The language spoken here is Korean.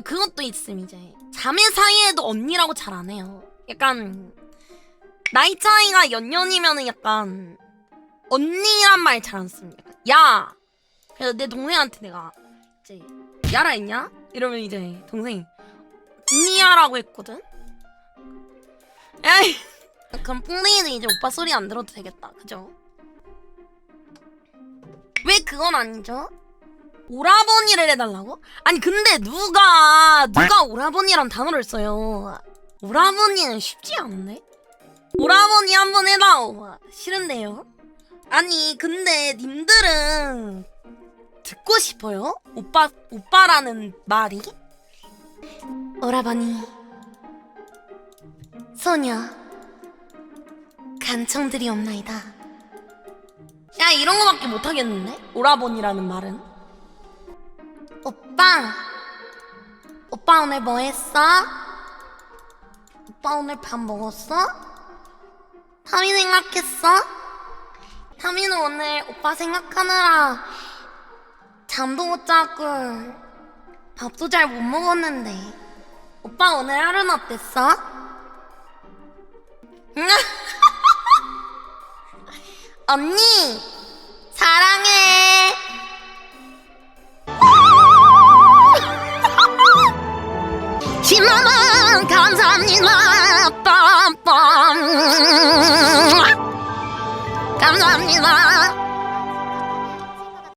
그것도 있음 이제 자매 사이에도 언니라고 잘 안 해요. 약간 나이 차이가 연년이면은 약간 언니란 말 잘 안 씁니다. 야. 그래서 내 동생한테 내가 이제 야라 했냐? 이러면 이제 동생이 언니야라고 했거든. 에이. 그럼 뿡댕이는 이제 오빠 소리 안 들어도 되겠다. 그죠? 왜 그건 아니죠? 오라버니를 해달라고? 아니 근데 누가 누가 오라버니란 단어를 써요? 오라버니는 쉽지 않은데? 오라버니 한번 해다오 싫은데요? 아니 근데 님들은 듣고 싶어요? 오빠 오빠라는 말이? 오라버니 소녀 간청들이 없나이다 야 이런 거밖에 못하겠는데? 오라버니라는 말은 오빠 오빠 오늘 뭐 했어? 오빠 오늘 밥 먹었어? 타미 생각했어? 타미는 오늘 오빠 생각하느라 잠도 못 자고 밥도 잘 못 먹었는데 오빠 오늘 하루는 어땠어? 언니 감사합니다. 빰빰. 감사합니다